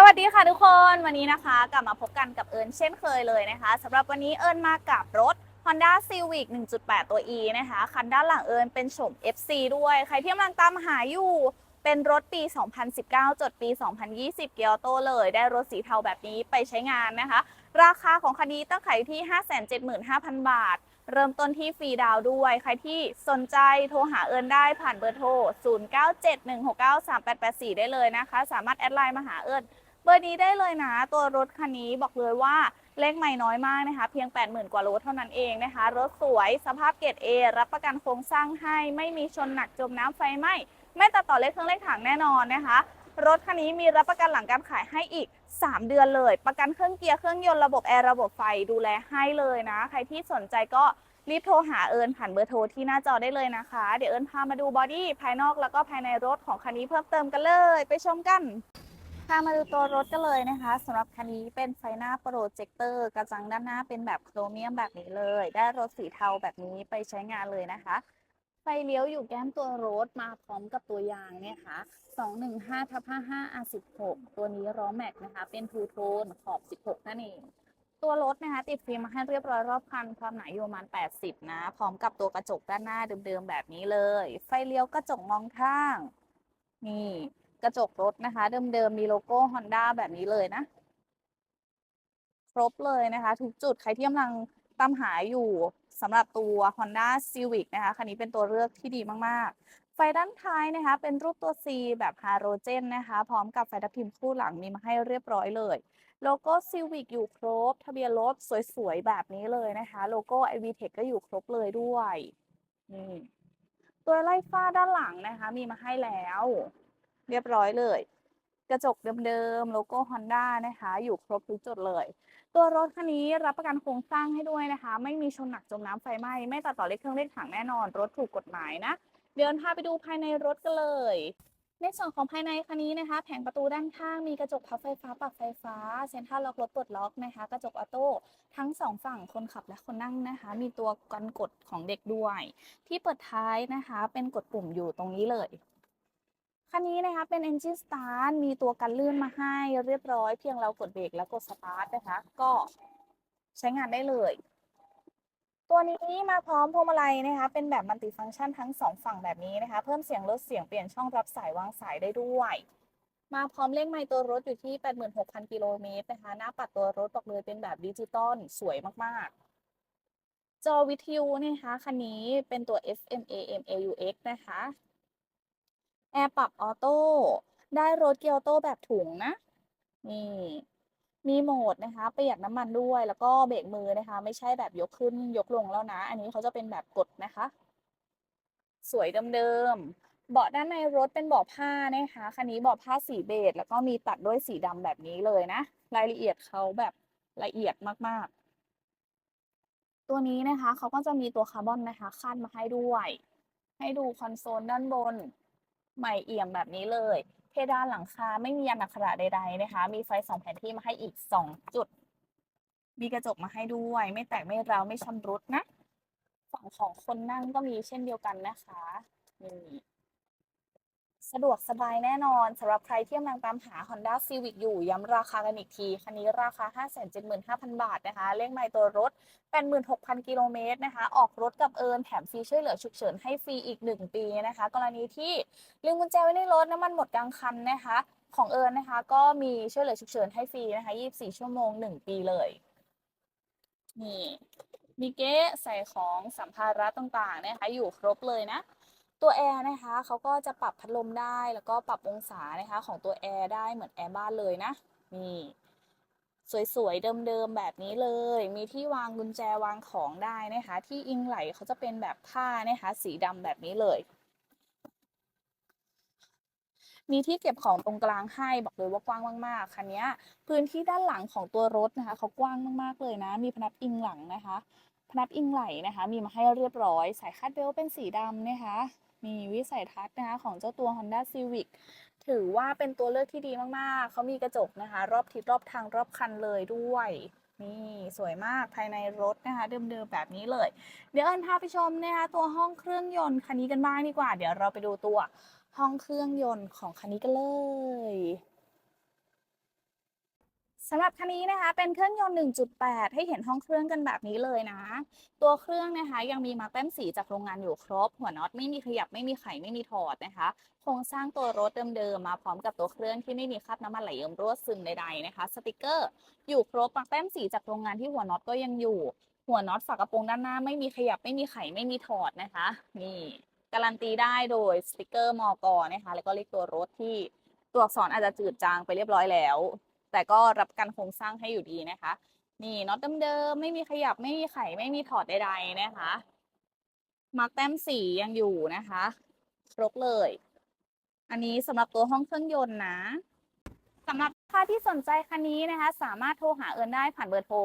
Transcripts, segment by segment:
สวัสดีค่ะทุกคนวันนี้นะคะ กลับมาพบกันกับเอิญเช่นเคยเลยนะคะสำหรับวันนี้เอิญมากับรถ Honda Civic 1.8 ตัว E นะคะ คันด้านหลังเอิญเป็นโฉม FC ด้วย ใครที่กำลังตามหาอยู่เป็นรถปี 2019 จดปี 2020 เกียร์โตเลย ได้รถสีเทาแบบนี้ไปใช้งานนะคะ ราคาของคันนี้ตั้งขายที่ 575,000 บาท เริ่มต้นที่ฟรีดาวด้วย ใครที่สนใจโทรหาเอิญได้ผ่านเบอร์โทร 0971693884 ได้เลยนะคะ สามารถแอดไลน์มาหาเอิญ บอร์นี้ได้เลยนะ ตัวรถคันนี้บอกเลยว่าเลขไม่น้อยมากนะคะ เพียง 80,000 กว่าโลเท่านั้นเองนะคะ รถสวยสภาพเกรด A รับประกันโครงสร้างให้ไม่มีชนหนักจมน้ำไฟไหม้ไม่ตัดต่อเลขเครื่องเลขถังแน่นอนนะคะรถคันนี้มีรับประกันหลังการขายให้อีก 3 เดือนเลย ประกันเครื่องเกียร์เครื่องยนต์ระบบแอร์ระบบไฟดูแลให้เลยนะ ใครที่สนใจก็รีบโทรหาเอิญผ่านเบอร์โทรที่หน้าจอได้เลยนะคะ เดี๋ยวเอิญพามาดูบอดี้ภายนอกแล้วก็ภายในรถของคันนี้เพิ่มเติมกันเลย ไปชมกัน พามาดูตัวรถกันเลยนะคะสำหรับคันนี้เป็นไฟหน้าโปรเจคเตอร์กระจังด้านหน้าเป็นแบบโครเมียมแบบนี้เลย ได้รถสีเทาแบบนี้ไปใช้งานเลยนะคะ ไฟเลี้ยวอยู่แก้มตัวรถมาพร้อมกับตัวยางเนี่ยค่ะ215ทับ55 R16 ตัวนี้ล้อแม็กนะคะ เป็นทูโทนขอบ 16 นั่นเองตัวรถนะคะติดฟิล์มมาให้เรียบร้อยรอบคันความหนาอยู่ประมาณ 80 นะ พร้อมกับตัวกระจกด้านหน้าเดิมๆแบบนี้เลย ไฟเลี้ยวกระจกมองข้าง นี่ กระจกรถนะคะ เดิมๆมีโลโก้ Honda แบบนี้เลยนะ ครบเลยนะคะ ทุกจุดใครที่กำลังตามหาอยู่สำหรับตัว Honda Civic นะคะคันนี้เป็นตัวเลือกที่ดีมากๆ ไฟด้านท้ายนะคะ เป็นรูปตัว C แบบฮาโลเจนนะคะ พร้อมกับไฟทับทิมคู่หลังมีมาให้เรียบร้อยเลย โลโก้ Civic อยู่ครบ ทะเบียนรถสวยๆ แบบนี้เลยนะคะ โลโก้ iVTEC ก็อยู่ครบเลยด้วยนี่ตัวไล่ฟ้าด้านหลังนะคะ มีมาให้แล้ว เรียบร้อยเลย กระจกเดิมๆ โลโก้ Honda นะคะ อยู่ครบทุกจุดเลย ตัวรถคันนี้รับประกันโครงสร้างให้ด้วยนะคะ ไม่มีชนหนักจมน้ำไฟไหม้ ไม่ตัดต่อเลขเครื่องเลขถังแน่นอน รถถูกกฎหมายนะ เดี๋ยวพาไปดูภายในรถกันเลยในส่วนของภายในคันนี้นะคะ แผงประตูด้านข้างมีกระจกพับไฟฟ้าปรับไฟฟ้า เซ็นทรัลล็อกรถปลดล็อกนะคะ กระจกออโต้ทั้งสองฝั่งคนขับและคนนั่งนะคะ มีตัวกันกดของเด็กด้วย ที่เปิดท้ายนะคะ เป็นกดปุ่มอยู่ตรงนี้เลย คันนี้นะคะเป็น Engine Start มีตัวกันลื่นมาให้เรียบร้อยเพียงเรากดเบรกแล้วกด Start นะคะ ก็ใช้งานได้เลย ตัวนี้มาพร้อมพวงมาลัยนะคะ เป็นแบบมัลติฟังก์ชันทั้งสองฝั่งแบบนี้นะคะ เพิ่มเสียงลดเสียงเปลี่ยนช่องรับสายวางสายได้ด้วย มาพร้อมเลขไมล์ตัวรถอยู่ที่ 86,000 กิโลเมตรนะคะ หน้าปัดตัวรถบอกเลยเป็นแบบดิจิตอลสวยมากๆจอวิทยุนะคะคันนี้เป็นตัว FM AM AUX นะคะ แอร์ปรับออโต้ ได้รถเกียร์ออโต้แบบถุงนะ นี่ มีโหมดนะคะ ประหยัดน้ำมันด้วย แล้วก็เบรกมือนะคะ ไม่ใช่แบบยกขึ้นยกลงแล้วนะ อันนี้เขาจะเป็นแบบกดนะคะ สวยเดิมๆ เบาะด้านในรถเป็นเบาะผ้านะคะ คันนี้เบาะผ้าสีเบจแล้วก็มีตัดด้วยสีดำแบบนี้เลยนะ รายละเอียดเขาแบบละเอียดมากๆ ตัวนี้นะคะเขาก็จะมีตัวคาร์บอนนะคะขั้นมาให้ด้วย ให้ดูคอนโซลด้านบน ใหม่เอี่ยมแบบนี้เลย เพดานหลังคาไม่มียานอักขระใดๆนะคะ มีไฟสองแผนที่มาให้อีกสองจุด มีกระจกมาให้ด้วย ไม่แตกไม่ร้าวไม่ชำรุดนะ ฝั่งของคนนั่งก็มีเช่นเดียวกันนะคะนี่ สะดวกสบายแน่นอนสำหรับใครที่กำลังตามหา Honda Civic อยู่ย้ำราคากันอีกที คันนี้ราคา 575,000 บาทนะคะ เลขไมล์ตัวรถ 86,000 กิโลเมตรนะคะ ออกรถกับเอิญแถมฟรีช่วยเหลือฉุกเฉินให้ฟรีอีก 1 ปีนะคะ กรณีที่ลืมกุญแจไว้ในรถน้ำมันหมดกลางคันนะคะ ของเอิญนะคะ ก็มีช่วยเหลือฉุกเฉินให้ฟรีนะคะ 24 ชั่วโมง 1 ปีเลยนี่มีเก๊ใส่ของสัมภาระต่างๆนะคะอยู่ครบเลยนะ ตัวแอร์นะคะเขาก็จะปรับพัดลมได้แล้วก็ปรับองศานะคะของตัวแอร์ได้เหมือนแอร์บ้านเลยนะนี่สวยๆ เดิมๆ แบบนี้เลย มีที่วางกุญแจวางของได้นะคะ ที่อิงไหลเขาจะเป็นแบบผ้านะคะ สีดำแบบนี้เลย มีที่เก็บของตรงกลางให้บอกเลยว่ากว้างมากๆ คันนี้พื้นที่ด้านหลังของตัวรถนะคะเขากว้างมากๆ เลยนะ มีพนักอิงหลังนะคะ พนักอิงไหลนะคะ มีมาให้เรียบร้อย สายคาดเบลเป็นสีดำนะคะ มีวิสัยทัศน์นะคะของเจ้าตัว Honda Civic ถือว่าเป็นตัวเลือกที่ดีมากๆ เขามีกระจกนะคะ รอบทิศรอบทางรอบคันเลยด้วย นี่สวยมากภายในรถนะคะ เดิมๆแบบนี้เลย เดี๋ยวเอิญพาไปชมนะคะตัวห้องเครื่องยนต์คันนี้กันบ้างดีกว่า เดี๋ยวเราไปดูตัวห้องเครื่องยนต์ของคันนี้กันเลย สำหรับคันนี้นะคะเป็นเครื่องยนต์ 1.8 ให้เห็นห้องเครื่องกันแบบนี้เลยนะ ตัวเครื่องนะคะยังมีมาร์กแต้มสีจากโรงงานอยู่ครบ หัวน็อตไม่มีขยับไม่มีไขไม่มีถอดนะคะ โครงสร้างตัวรถเดิมๆมาพร้อมกับตัวเครื่องที่ไม่มีคราบน้ำมันไหลเยิ้มรั่วซึมใดๆนะคะ สติกเกอร์อยู่ครบมาร์กแต้มสีจากโรงงานที่หัวน็อตก็ยังอยู่ หัวน็อตฝากระโปรงด้านหน้าไม่มีขยับไม่มีไขไม่มีถอดนะคะ นี่การันตีได้โดยสติกเกอร์มอกนะคะ แล้วก็เลขตัวรถที่ตัวอักษรอาจจะจืดจางไปเรียบร้อยแล้ว แต่ก็รับการโครงสร้างให้อยู่ดีนะคะ นี่น็อตเดิมๆไม่มีขยับไม่มีไขไม่มีถอดใดๆนะคะมาร์กแต้มสียังอยู่นะคะครบเลย อันนี้สำหรับตัวห้องเครื่องยนต์นะสำหรับค้าที่สนใจคันนี้นะคะ สามารถโทรหาเอิญได้ผ่านเบอร์โทร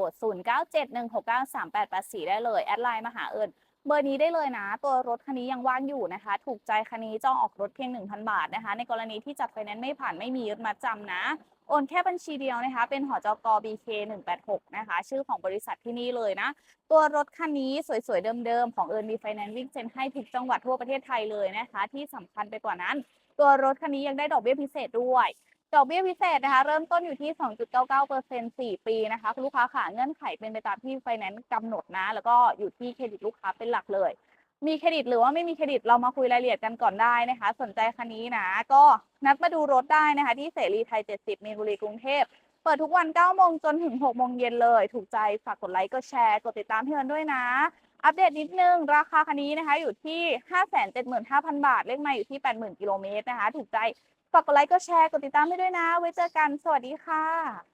0971693884 ได้เลย แอดไลน์มาหาเอิญ เบอร์นี้ได้เลยนะ ตัวรถคันนี้ยังว่างอยู่นะคะ ถูกใจคันนี้จองออกรถเพียง 1,000 บาทนะคะ ในกรณีที่จัดไฟแนนซ์ไม่ผ่านไม่มียึดมาจำนะ โอนแค่บัญชีเดียวนะคะ เป็นหอจก BK 186นะคะ ชื่อของบริษัทที่นี่เลยนะ ตัวรถคันนี้สวยๆ เดิมๆ ของเอิร์นมีไฟแนนซ์วิ่งเซ็นให้ทุกจังหวัดทั่วประเทศไทยเลยนะคะ ที่สำคัญไปกว่านั้น ตัวรถคันนี้ยังได้ดอกเบี้ยพิเศษด้วย ดอกเบี้ยพิเศษนะคะ เริ่มต้นอยู่ที่ 2.99% 4 ปีนะคะลูกค้าค่ะเงื่อนไขเป็นไปตามที่ไฟแนนซ์กำหนดนะ แล้วก็อยู่ที่เครดิตลูกค้าเป็นหลักเลย มีเครดิตหรือว่าไม่มีเครดิตเรามาคุยรายละเอียดกันก่อนได้นะคะ สนใจคันนี้นะ ก็นัดมาดูรถได้นะคะ ที่เสรีไทย 70 มีนบุรีกรุงเทพเปิดทุกวัน 9 โมงจนถึง 6 โมงเย็นเลย ถูกใจ ฝากกดไลค์ กดแชร์ กดติดตามพี่เอิญด้วยนะ อัปเดตนิดนึง ราคาคันนี้นะคะ อยู่ที่ 575,000 บาท เลขไมาอยู่ที่ 80,000 กิโลเมตรนะคะ ถูกใจ ฝากกดไลค์กดแชร์กดติดตามให้ด้วยนะ ไว้เจอกันสวัสดีค่ะ